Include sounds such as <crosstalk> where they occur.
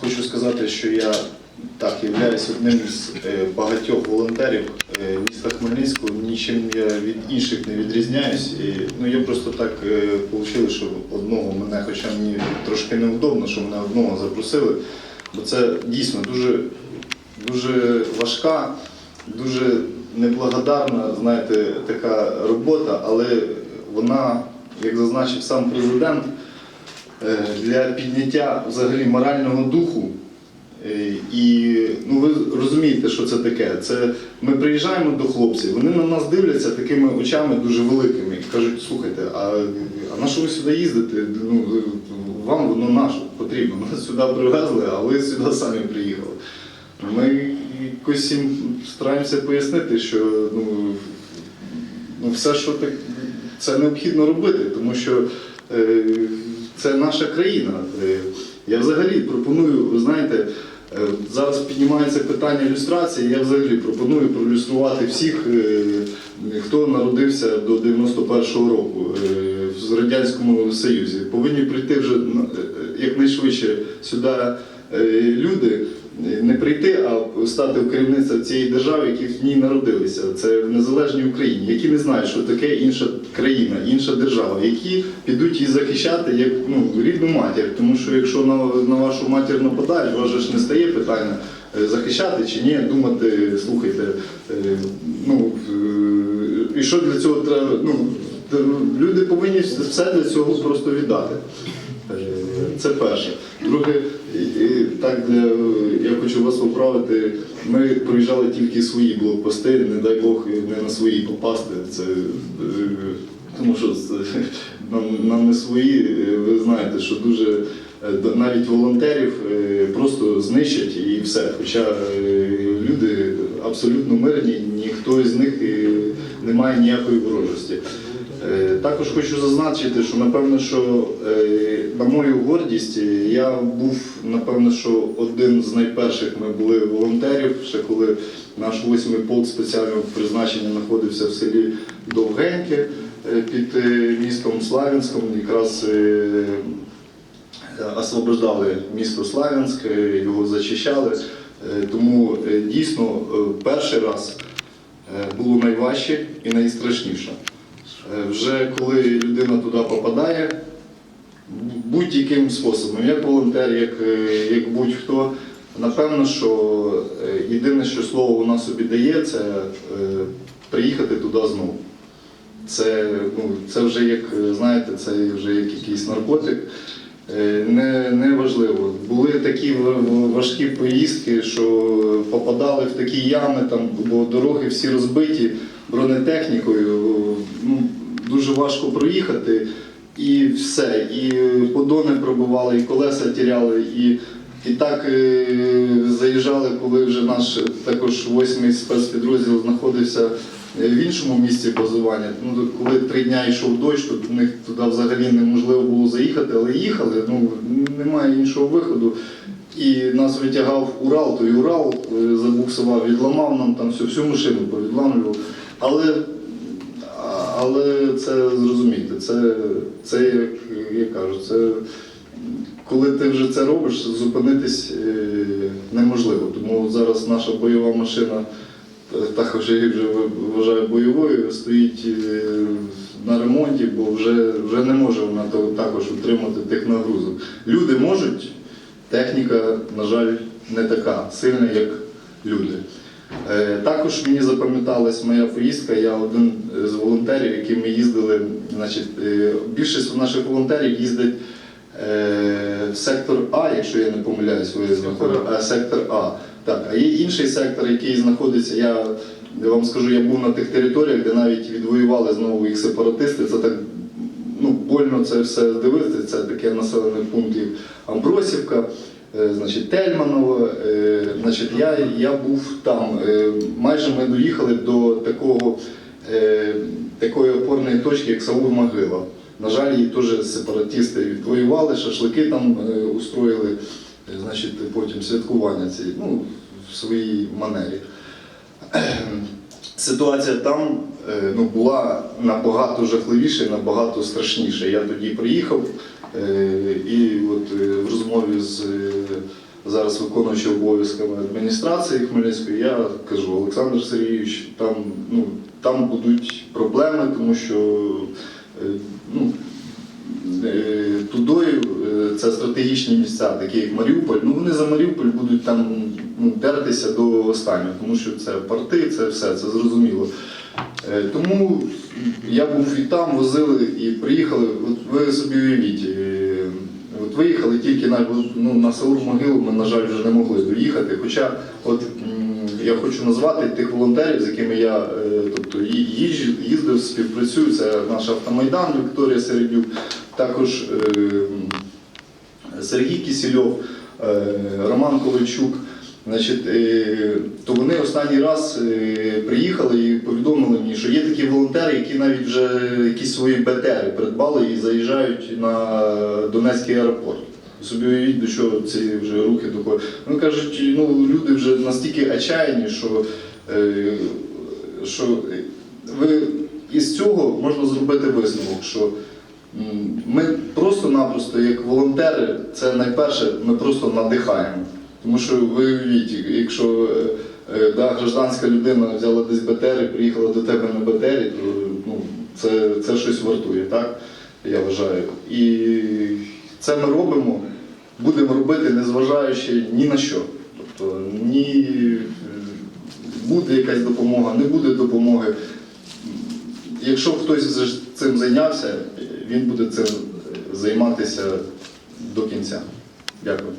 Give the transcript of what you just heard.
хочу сказати, що я так являюсь одним з е, багатьох волонтерів е, міста Хмельницького. Нічим я від інших не відрізняюсь. І, ну, я просто так вийшло, що одного мене, хоча мені трошки неудобно, що мене одного запросили, бо це дійсно дуже, дуже важка, дуже неблагодарна, знаєте, така робота, але вона, як зазначив сам президент, е, для підняття взагалі морального духу. Е, І ну, ви розумієте, що це таке. Це ми приїжджаємо до хлопців, вони на нас дивляться такими очами дуже великими і кажуть, слухайте, а, а на що ви сюди їздите? Ну, вам воно наше потрібно. Нас сюди привезли, а ви сюди самі приїхали. Ми якось їм стараємося пояснити, що ну, ну, все, що так, це необхідно робити, тому що е, це наша країна. Е, я взагалі пропоную, ви знаєте, е, зараз піднімається питання ілюстрації. Я взагалі пропоную пролюструвати всіх, е, хто народився до 91-го року в Радянському Союзі. Повинні прийти вже якнайшвидше сюди люди. Не прийти, а стати в керівництво цієї держави, які в ній народилися. Це в незалежній Україні, які не знають, що таке інша країна, інша держава, які підуть її захищати як ну, рідну матір. Тому що якщо на, на вашу матір нападають, вас ж не стає питання е, захищати чи ні, думати, слухайте, е, ну е, і що для цього треба. Ну, люди повинні все для цього просто віддати. Е, Це перше. Друге, так для я хочу вас поправити. Ми проїжджали тільки свої блокпости, не дай Бог не на свої попасти. Це е, тому що нам, нам не свої. Ви знаєте, що дуже е, навіть волонтерів просто знищать і все. Хоча люди абсолютно мирні, ніхто із них не має ніякої ворожості. Е, Також хочу зазначити, що напевно, що е, на мою гордість е, я був напевно, що один з найперших ми були волонтерів, ще коли наш восьмий полк спеціального призначення знаходився в селі Довгеньке під містом Славянськом, якраз освобождали місто Славянськ, його зачищали. Тому дійсно перший раз було найважче і найстрашніше. Е, Вже коли людина туди попадає, будь-яким способом, як волонтер, як, е, як будь-хто, напевно, що е, єдине, що слово вона собі дає, це приїхати туди знову. Це, ну, це вже як, знаєте, це вже як якийсь наркотик. Е, Не, не важливо. Були такі важкі поїздки, що попадали в такі ями, там, бо дороги всі розбиті бронетехнікою. Ну, дуже важко проїхати. І все. І подони пробивали, і колеса тіряли, і, і так е, заїжджали, коли вже наш також восьмий спецпідрозділ знаходився в іншому місці базування. Ну, коли три дня йшов дощ, то до них туди взагалі неможливо було заїхати, але їхали, ну немає іншого виходу. І нас витягав Урал, той Урал е, забуксував, відламав нам там всю, всю машину повідламлював. Але, але це зрозумійте, це, це як я кажу, це коли ти вже це робиш, зупинитись е, неможливо. Тому зараз наша бойова машина е, також я вже вважаю бойовою, стоїть е, на ремонті, бо вже, вже не може вона також утримати тих нагрузок. Люди можуть, техніка, на жаль, не така сильна, як люди. Е, Також мені запам'яталась моя поїздка. Я один з волонтерів, які ми їздили. Значить, е, більшість наших волонтерів їздить сектор А, якщо я не помиляюсь, ви знаходите. Сектор А. Так, а є інший сектор, який знаходиться. Я, вам скажу, я був на тих територіях, де навіть відвоювали знову їх сепаратисти. Це так ну, больно це все дивитися. Це таке населений пункт Амбросівка. Е, Значить, Тельманово, е, значить, я, я був там. Е, Майже ми доїхали до такого, е, такої опорної точки, як Саул Могила. На жаль, її теж сепаратисти відвоювали, шашлики там е, устроїли, е, значить, потім святкування ці, ну, в своїй манері. <clears throat> Ситуація там е, ну, була набагато жахливіша, і набагато страшніша. Я тоді приїхав і от в розмові з зараз виконуючий обов'язками адміністрації Хмельницької, я кажу, Олександр Сергійович, там, ну, там будуть проблеми, тому що ну, е, Тудою е, це стратегічні місця, такі як Маріуполь. Ну вони за Маріуполь будуть там ну, дертися до останнього, тому що це порти, це все, це зрозуміло. Е, Тому я був і там, возили і приїхали. От ви собі уявіть, е, от виїхали тільки на, ну, на село Могилу, ми, на жаль, вже не могли доїхати. Хоча от я хочу назвати тих волонтерів, з якими я е, тобто, їздив, співпрацюю. Це наш автомайдан Вікторія Середюк, також е, Сергій Кісільов, е, Роман Ковальчук. Значить, то вони останній раз приїхали і повідомили мені, що є такі волонтери, які навіть вже якісь свої БТРи придбали і заїжджають на Донецький аеропорт. Собі уявіть, до чого ці вже рухи доходять. Вони кажуть, ну люди вже настільки отчаяні, що, е, що ви із цього можна зробити висновок, що ми просто-напросто, як волонтери, це найперше, ми просто надихаємо. Тому що ви уявіть, якщо е, е, да, гражданська людина взяла десь БТР і приїхала до тебе на БТРі, то ну, це, це щось вартує, так? Я вважаю. І це ми робимо, будемо робити, незважаючи ні на що. Тобто ні е, буде якась допомога, не буде допомоги. Якщо хтось цим зайнявся, він буде цим займатися до кінця. Дякую.